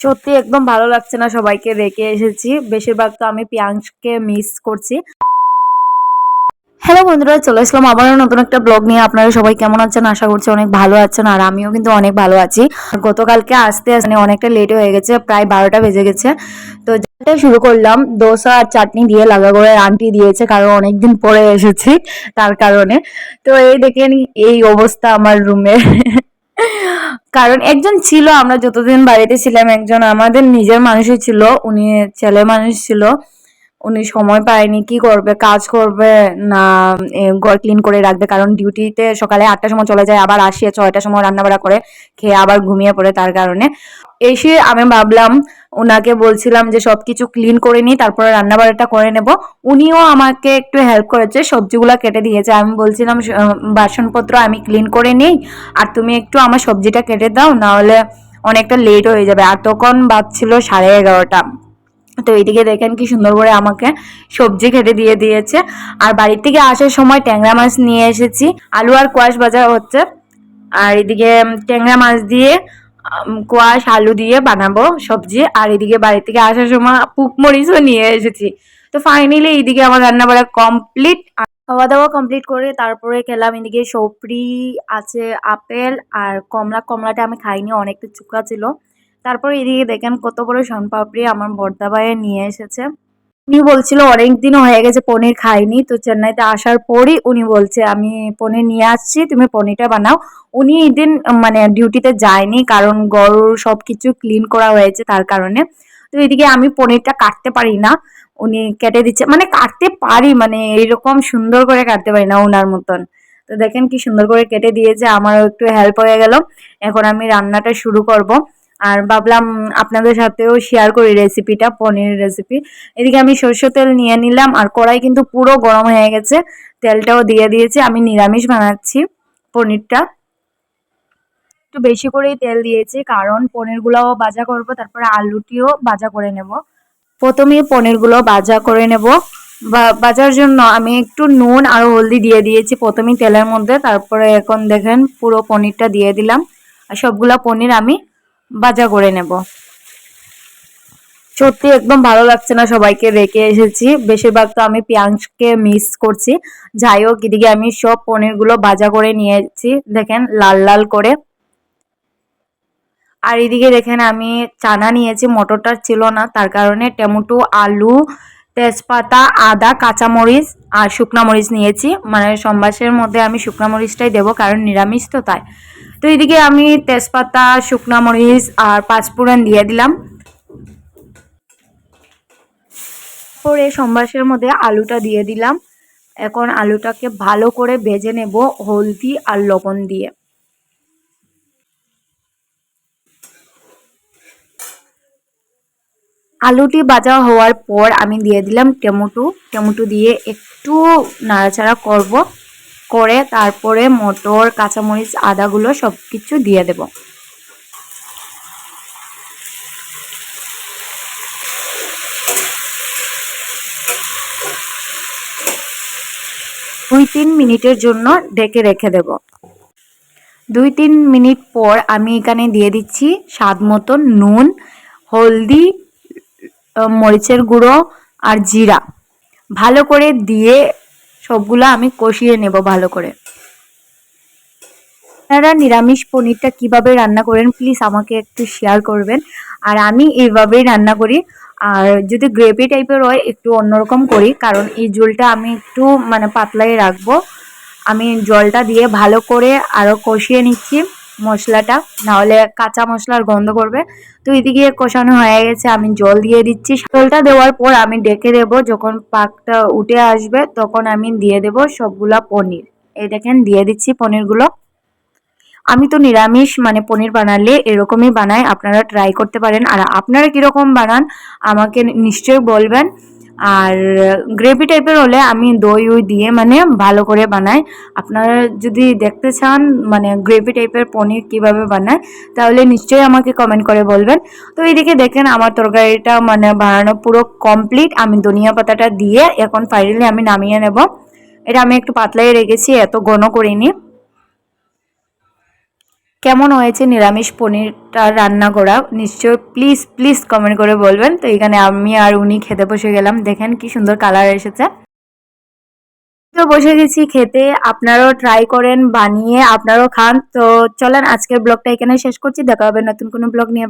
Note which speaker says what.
Speaker 1: সত্যি একদম ভালো লাগছে না সবাইকে রেখে এসেছি। বেশিরভাগ তো আমি পিয়াংশকে মিস করছি। হ্যালো বন্ধুরা, চলে আসলাম আবারও নতুন একটা ব্লগ নিয়ে। আপনারা সবাই কেমন আছেন? আশা করছি অনেক ভালো আছেন আর আমিও কিন্তু অনেক ভালো আছি। গতকালকে আসতে আসতে অনেকটা লেট হয়ে গেছে, প্রায় বারোটা বেজে গেছে। তো যেটা শুরু করলাম, দোসা আর চাটনি দিয়ে লাগা করে আন্টি দিয়েছে, কারণ অনেকদিন পরে এসেছি তার কারণে। তো এই দেখেন এই অবস্থা আমার রুমের কারণ একজন ছিল, আমরা যতদিন বাড়িতে ছিলাম, একজন আমাদের নিজের মানুষই ছিল, উনি ছেলে মানুষ ছিল। উনি সময় পায়নি, কি করবে, কাজ করবে, না ঘর ক্লিন করে রাখবে, কারণ ডিউটিতে সকালে আটটার সময় চলে যায়, আবার আসিয়ে ছয়টার সময় রান্নাবাড়া করে, খেয়ে আবার ঘুমিয়ে পড়ে তার কারণে। এসে আমি ভাবলাম ওনাকে বলছিলাম যে সব কিছু ক্লিন করে নিই, তারপরে রান্নাবাড়াটা করে নেব। উনিও আমাকে একটু হেল্প করেছে, সবজিগুলো কেটে দিয়েছে। আমি বলছিলাম বাসনপত্র আমি ক্লিন করে নিই, আর তুমি একটু আমার সবজিটা কেটে দাও, নাহলে অনেকটা লেট হয়ে যাবে। আর তখন বাজছিল সাড়ে এগারোটা। তো এইদিকে দেখেন কি সুন্দর করে আমাকে সবজি খেতে দিয়ে দিয়েছে। আর বাড়ির থেকে আসার সময় ট্যাংরা মাছ নিয়ে এসেছি। আলু আর কোয়াশ বাজার হচ্ছে। আর এদিকে ট্যাংরা মাছ দিয়ে কোয়াশ, আলু দিয়ে বানাবো সবজি। আর এদিকে বাড়ি থেকে আসার সময় পুক মরিচও নিয়ে এসেছি। তো ফাইনালি এইদিকে আমার রান্না বাড়া কমপ্লিট খাওয়া দাওয়া কমপ্লিট করে তারপরে খেলাম এদিকে সপরি আছে, আপেল আর কমলা। কমলাটা আমি খাইনি, অনেকটা চুকা ছিল। তারপরে এদিকে দেখেন কত বড় শনপাপড়ি আমার বর্দা ভাইয়ে নিয়ে এসেছে। উনি বলছিল অনেক দিন হয়ে গেছে, পনির খাইনি। তো চেন্নাইতে আসার পরই উনি বলছে, আমি পনির নিয়ে আসছি, তুমি পনিরটা বানাও। উনি এই দিন মানে ডিউটিতে যায়নি কারণ গরুর সব কিছু ক্লিন করা হয়েছে তার কারণে। তো এদিকে আমি পনিরটা কাটতে পারি না। উনি কেটে দিচ্ছে মানে কাটতে পারি মানে এইরকম সুন্দর করে কাটতে পারি না ওনার মতন। তো দেখেন কি সুন্দর করে কেটে দিয়েছে, আমারও একটু হেল্প হয়ে গেল। এখন আমি রান্নাটা শুরু করব। আর ভাবলাম আপনাদের সাথেও শেয়ার করি রেসিপিটা পনির রেসিপি এদিকে আমি সরষের তেল নিয়ে নিলাম, আর কড়াই কিন্তু পুরো গরম হয়ে গেছে। তেলটাও দিয়ে দিয়েছি, আমি নিরামিষ বানাচ্ছি পনিরটা। একটু বেশি করেই তেল দিয়েছি, কারণ পনিরগুলোও ভাজা করব, তারপরে আলুটিও ভাজা করে নেব। প্রথমে পনিরগুলো ভাজা করে নেব। ভাজার জন্য আমি একটু নুন আর হলদি দিয়ে দিয়েছি প্রথমেই তেলের মধ্যে, তারপরে এখন দেখেন পুরো পনিরটা দিয়ে দিলাম। আর সবগুলা পনির আমি ভাজা করে নেব। সত্যি একদম ভালো লাগছে না সবাইকে রেখে এসেছি। বেশিরভাগ তো আমি পিয়াংশকে মিস করছি। যাই হোক, এদিকে আমি সব পনিরগুলো ভাজা করে নিয়েছি। দেখেন, লাল লাল করে। আর এদিকে দেখেন, আমি চানা নিয়েছি, মটরটা ছিল না। তার কারণে টমেটো, আলু, তেজপাতা, আদা, কাঁচামরিচ আর শুকনা মরিচ নিয়েছি। মানে সম্বাসের মধ্যে আমি শুকনা মরিচটাই দেবো, কারণ নিরামিষ তো তাই। তো এদিকে আমি তেজপাতা, শুকনা মরিচ আর পাঁচফোড়ন দিয়ে দিলাম। পরে সম্বাসের মধ্যে আলুটা দিয়ে দিলাম। এখন আলুটাকে ভালো করে ভেজে নেব হলদি আর লবণ দিয়ে। আলুটি ভাজা হওয়ার পর আমি দিয়ে দিলাম টমেটো। টমেটো দিয়ে একটু নাড়াচাড়া করব। করে তারপরে মটর, কাঁচামরিচ, আদাগুলো সব কিছু দিয়ে দেব। দুই তিন মিনিটের জন্য ঢেকে রেখে দেব। দুই তিন মিনিট পর আমি এখানে দিয়ে দিচ্ছি স্বাদ মতো নুন, হলদি, মরিচের গুঁড়ো আর জিরা। ভালো করে দিয়ে সবগুলো আমি কষিয়ে নেব ভালো করে। আপনারা নিরামিষ পনিরটা কীভাবে রান্না করেন প্লিজ আমাকে একটু শেয়ার করবেন। আর আমি এইভাবেই রান্না করি। আর যদি গ্রেভি টাইপের হয়, একটু অন্যরকম করি, কারণ এই জলটা আমি একটু মানে পাতলাই রাখব। আমি জলটা দিয়ে ভালো করে আরও কষিয়ে নিচ্ছি। মশলাটা, নাহলে কাঁচা মশলার গন্ধ করবে। তো এদিকে কষানো হয়ে গেছে, আমি জল দিয়ে দিচ্ছি। জলটা দেওয়ার পর আমি ডেকে দেবো, যখন পাকটা উঠে আসবে, তখন আমি দিয়ে দেবো সবগুলা পনির। এই দেখেন, দিয়ে দিচ্ছি পনিরগুলো। আমি তো নিরামিষ মানে পনির বানালে এরকমই বানাই, আপনারা ট্রাই করতে পারেন। আর আপনারা কীরকম বানান, আমাকে নিশ্চয়ই বলবেন। আর গ্রেভি টাইপের হলে আমি দই উই দিয়ে মানে ভালো করে বানাই। আপনারা যদি দেখতে চান মানে গ্রেভি টাইপের পনির কীভাবে বানায়, তাহলে নিশ্চয়ই আমাকে কমেন্ট করে বলবেন। তো এইদিকে দেখেন আমার তরকারিটা মানে বানানো পুরো কমপ্লিট আমি ধনিয়া পাতাটা দিয়ে এখন ফাইনালি আমি নামিয়ে নেব। এটা আমি একটু পাতলাই রেখেছি, এত ঘন করিনি। কেমন হয়েছে নিরামিষ পনিরটা রান্না করা নিশ্চয় প্লিজ প্লিজ কমেন্ট করে বলবেন। তো এখানে আমি আর উনি খেতে বসে গেলাম। দেখেন কি সুন্দর কালার এসেছে। তো বসে গেছি খেতে। আপনারাও ট্রাই করেন, বানিয়ে আপনারাও খান। তো চলেন, আজকের ব্লগটা এখানে শেষ করছি। দেখা হবে নতুন কোনো ব্লগ নিয়ে।